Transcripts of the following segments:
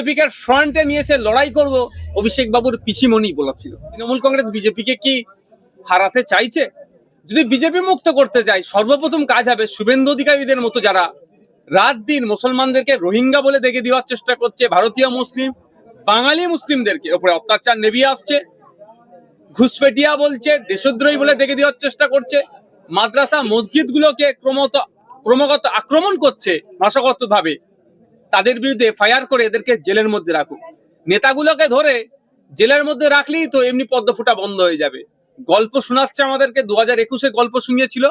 বিজেপিকে ফ্রন্টে নিয়ে এসে লড়াই করব অভিষেক বাবুর পিসিমণি বলেছিল তৃণমূল কংগ্রেস বিজেপিকে কি হারাতে চাইছে? যদি বিজেপি মুক্ত করতে যায়, সর্বপ্রথম কাজ হবে শুভেন্দু অধিকারীদের মতো যারা রাত দিন মুসলমানদেরকে রোহিঙ্গা বলে দেখে দেওয়ার চেষ্টা করছে, ভারতীয় মুসলিম, বাঙালি মুসলিমদেরকে। ওপরে অত্যাচার নেভিয়ে আসছে, ঘুষপেটিয়া বলছে, দেশদ্রোহী বলে দেখে দেওয়ার চেষ্টা করছে, মাদ্রাসা মসজিদগুলোকে ক্রমত ক্রমাগত আক্রমণ করছে ভাষাগত ভাবে তাদের বিরুদ্ধে ফায়ার করে এদেরকে জেলের মধ্যে রাখুক। নেতাগুলোকে ধরে জেলের মধ্যে রাখলেই তো এমনি পদ্মফুটা বন্ধ হয়ে যাবে। গল্প শোনাচ্ছে আমাদেরকে, দু হাজার একুশে গল্প শুনিয়েছিল।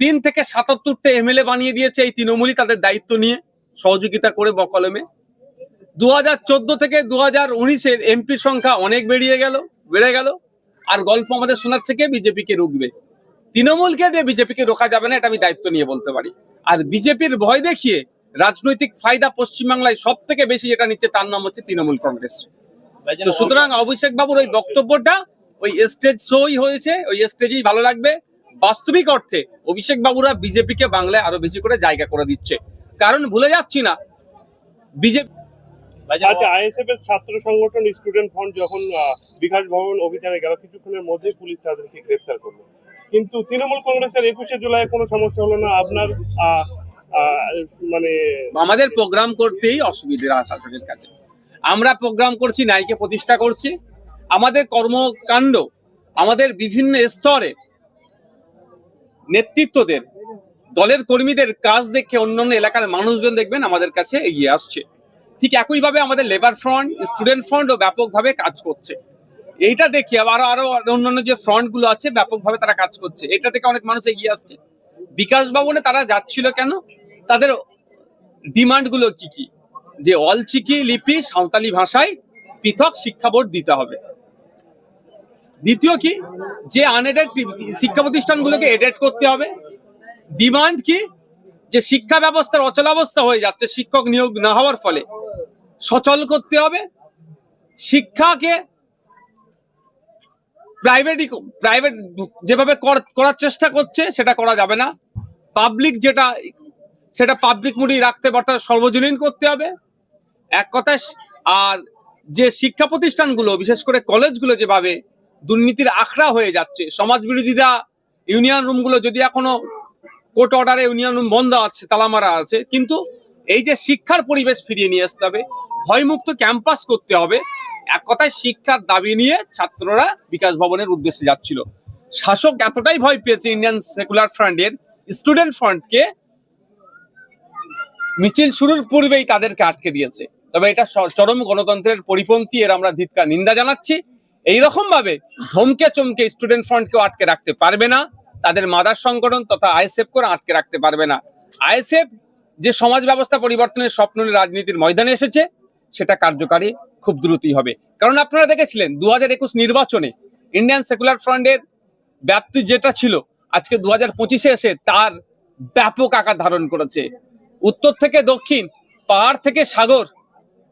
তিন থেকে সাতাত্তরটা এমএলএ বানিয়ে দিয়েছে এই তৃণমূলই তাদের দায়িত্ব নিয়ে, সহযোগিতা করে বকলমে। দু হাজার চোদ্দ থেকে দু হাজার উনিশের এমপির সংখ্যা অনেক বেরিয়ে গেল, বেড়ে গেল। আর গল্প আমাদের শোনাচ্ছে কে? বিজেপিকে রুখবে। তৃণমূলকে দিয়ে বিজেপিকে রোকা যাবে না, এটা আমি দায়িত্ব নিয়ে বলতে পারি। আর বিজেপির ভয় দেখিয়ে রাজনৈতিক ফায়দা পশ্চিমবাংলায় সব থেকে বেশি যেটা নিচ্ছে তার নাম হচ্ছে তৃণমূল কংগ্রেস। তো সুতরাং অভিষেক বাবুর ওই বক্তব্যটা ওই স্টেজ শোই হয়েছে ওই স্টেজেই ভালো লাগবে। বাস্তবিক অর্থে অভিষেক বাবুরা বিজেপিকে বাংলায় আরও বেশি করে জায়গা করে দিচ্ছে। কারণ ভুলে যাচ্ছি না বিজেপি আচ্ছা আইএসএফ এর ছাত্র সংগঠন স্টুডেন্ট ফ্রন্ট যখন বিকাশ ভবন অভিযানে গেল কিছুক্ষণের মধ্যেই পুলিশ তাদেরকে গ্রেফতার করল। কিন্তু তৃণমূল কংগ্রেসের একুশে জুলাই কোনো সমস্যা হলো না। আপনার মানে আমাদের প্রোগ্রাম করতেই অসুবিধা শাসকের কাছে। আমরা প্রোগ্রাম করছি নাইকে প্রতিষ্ঠা করছি। আমাদের কর্মকাণ্ড, আমাদের বিভিন্ন স্তরে নেতৃত্বদের, দলের কর্মীদের কাজ দেখে অন্যান্য এলাকার মানুষজন দেখবেন আমাদের কাছে এগিয়ে আসছে। ঠিক একইভাবে আমাদের লেবার ফ্রন্ট স্টুডেন্ট ফ্রন্টও ব্যাপকভাবে কাজ করছে। এইটা দেখি আবার আরও অন্যান্য যে ফ্রন্টগুলো আছে, ব্যাপকভাবে তারা কাজ করছে। এটা থেকে অনেক মানুষ এগিয়ে আসছে। বিকাশ ভবনে তারা যাচ্ছিল কেন? তাদের ডিমান্ডগুলো কি কি? যে অলচিকি লিপি সাঁওতালি ভাষায় পৃথক শিক্ষা বোর্ড দিতে হবে। দ্বিতীয় কি? যে আনএডেড শিক্ষা প্রতিষ্ঠানগুলোকে এডেড করতে হবে। ডিমান্ড কি? যে শিক্ষা ব্যবস্থার অচলাবস্থা হয়ে যাচ্ছে, শিক্ষক নিয়োগ না হওয়ার ফলে। সচল করতে হবে। শিক্ষাকে প্রাইভেট প্রাইভেট যেভাবে কর- করার চেষ্টা করছে, সেটা করা যাবে না। পাবলিক যেটা সেটা পাবলিক মুডি রাখতে পারটা সর্বজনীন করতে হবে। এক কথায় আর যে শিক্ষা প্রতিষ্ঠানগুলো, বিশেষ করে কলেজগুলো যেভাবে দুর্নীতির আখড়া হয়ে যাচ্ছে সমাজ বিরোধীরা ইউনিয়ন রুমগুলো যদি এখনও কোর্ট অর্ডারে ইউনিয়ন রুম বন্ধ আছে, তালামারা আছে, কিন্তু এই যে শিক্ষার পরিবেশ ফিরিয়ে নিয়ে আসতে হবে, ভয়মুক্ত ক্যাম্পাস করতে হবে, এক কথায় শিক্ষার দাবি নিয়ে ছাত্ররা বিকাশ ভবনের উদ্দেশ্যে যাচ্ছিল। শাসক এতটাই ভয় পেয়েছে ইন্ডিয়ান সেকুলার ফ্রন্টের স্টুডেন্ট ফ্রন্টকে মিছিল শুরুর পূর্বেই তাদেরকে আটকে দিয়েছে। তবে এটা চরম গণতন্ত্রের পরিপন্থী এর আমরা ধিৎকার নিন্দা জানাচ্ছি। এইরকম ভাবে ধমকে চমকে স্টুডেন্ট ফ্রন্টকেও আটকে রাখতে পারবে না। তাদের মাদার সংগঠন তথা আইএসএফ করে আটকে রাখতে পারবে না। আইএসএফ যে সমাজ ব্যবস্থা পরিবর্তনের স্বপ্ন রাজনীতির ময়দানে এসেছে, সেটা কার্যকারী খুব দ্রুতই হবে। কারণ আপনারা দেখেছিলেন দু হাজার একুশ নির্বাচনে ইন্ডিয়ান সেকুলার ফ্রন্টের ব্যাপ্তি যেটা ছিল, আজকে দু হাজার এসে তার ব্যাপক আকার ধারণ করেছে। উত্তর থেকে দক্ষিণ পাহাড় থেকে সাগর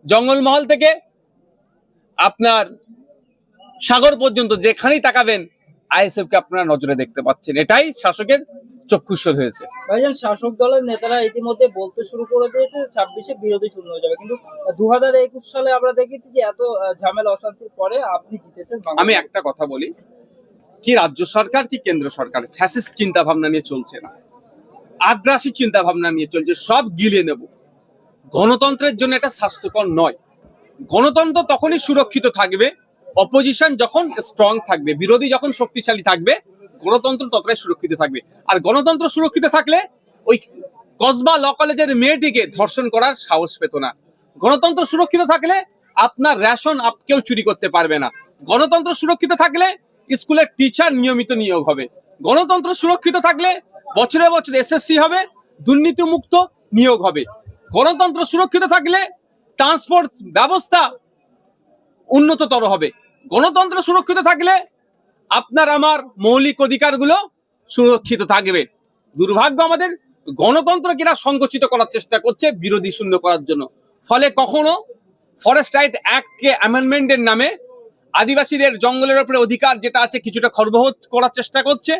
জঙ্গলমহল থেকে আপনার সাগর পর্যন্ত যেখানেই তাকাবেন আইএসএফ কে আপনারা নজরে দেখতে পাচ্ছেন। এটাই শাসকের চক্ষুস্বর হয়েছে। ভাইজান শাসক দলের নেতারা ইতিমধ্যে বলতে শুরু করে দিয়েছে ছাব্বিশে বিরোধী শূন্য হয়ে যাবে। কিন্তু দু হাজার একুশ সালে আমরা দেখেছি যে এত ঝামেলা অশান্তির পরে আপনি জিতেছেন। আমি একটা কথা বলি কি রাজ্য সরকার কি কেন্দ্র সরকার? ফ্যাসিস্ট চিন্তা ভাবনা নিয়ে চলছে না। আগ্রাসী চিন্তা ভাবনা নিয়ে চলছে, সব গিলে নেব। গণতন্ত্রের জন্য এটা স্বাস্থ্যকর নয়। গণতন্ত্র তখনই সুরক্ষিত থাকবে অপোজিশন যখন স্ট্রং থাকবে, বিরোধী যখন শক্তিশালী থাকবে, গণতন্ত্র ততটাই সুরক্ষিত থাকবে। আর গণতন্ত্র সুরক্ষিত থাকলে ওই কসবা ল কলেজের মেয়েটিকে ধর্ষণ করার সাহস পেত না। গণতন্ত্র সুরক্ষিত থাকলে আপনার রেশন আপ কেউ চুরি করতে পারবে না। গণতন্ত্র সুরক্ষিত থাকলে স্কুলের টিচার নিয়মিত নিয়োগ হবে। গণতন্ত্র সুরক্ষিত থাকলে বছরে বছর এসএসসি হবে দুর্নীতি মুক্ত নিয়োগ হবে। গণতন্ত্র সুরক্ষিত থাকলে ট্রান্সপোর্ট ব্যবস্থা উন্নততর হবে। গণতন্ত্র সুরক্ষিত থাকলে আপনার আমার মৌলিক অধিকারগুলো সুরক্ষিত থাকবে। দুর্ভাগ্য আমাদের, গণতন্ত্র কিনা সংকুচিত করার চেষ্টা করছে বিরোধী শূন্য করার জন্য। ফলে কখনো ফরেস্ট রাইট অ্যাক্টকে অ্যামেন্ডমেন্টের নামে আদিবাসীদের জঙ্গলের উপরে অধিকার যেটা আছে কিছুটা খর্বহ করার চেষ্টা করছে।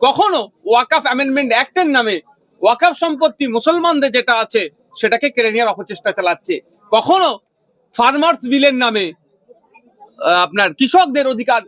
কখনো ওয়াকাফ অ্যামেন্ডমেন্ট অ্যাক্টের নামে ওয়াকাফ সম্পত্তি মুসলমানদের যেটা আছে সেটাকে কেড়ে নেওয়ার অপচেষ্টা চালাচ্ছে। কখনো ফার্মার্স বিলের নামে আপনার কৃষকদের অধিকার